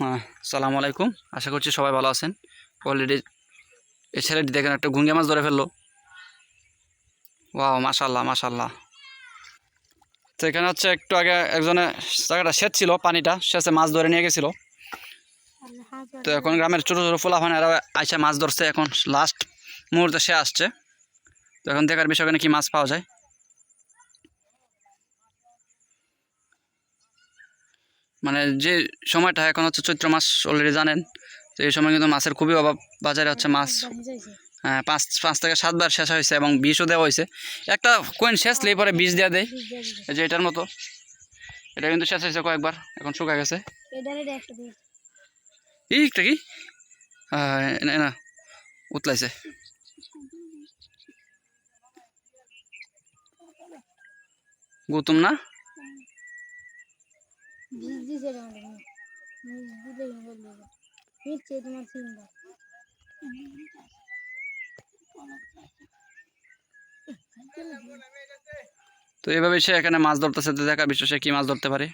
হ্যাঁ সালাম আলাইকুম। আশা করছি সবাই ভালো আছেন। অলরেডি এই ছেলেটি দেখেন একটা গুঙ্গে মাছ ধরে ফেলল। ওয়াও মাশাল্লাহ মাশাল্লাহ তো এখানে হচ্ছে একটু আগে একজনে জায়গাটা সেচ ছিল পানিটা সেচে মাছ ধরে নিয়ে গেছিল। তো এখন গ্রামের ছোটো ছোটো ফোলাফান এরা আইসা মাছ ধরছে। এখন লাস্ট মুহূর্তে সে আসছে। তো এখন দেখার বিষয় এখানে কি মাছ পাওয়া যায়। মানে যে সময়টা এখন হচ্ছে চৈত্র মাস অলরেডি জানেন তো এই সময় কিন্তু মাছের খুবই অভাব। বাজারে হচ্ছে মাছ হ্যাঁ, পাঁচ পাঁচ থেকে সাতবার শেষ হয়েছে এবং বিষও দেওয়া হয়েছে। একটা কোয়েন শেষ লেই পরে বিষ দেওয়া দেয়। এই যে এটার মতো। এটা কিন্তু শেষ হয়েছে কয়েকবার এখন শুকা গেছে। এইটা কি? হ্যাঁ, না না উতলাইছে। গৌতম না? তোমার চিন্তা তো এভাবে সে এখানে মাছ ধরতেছে, দেখা বিষয় সে কি মাছ ধরতে পারে?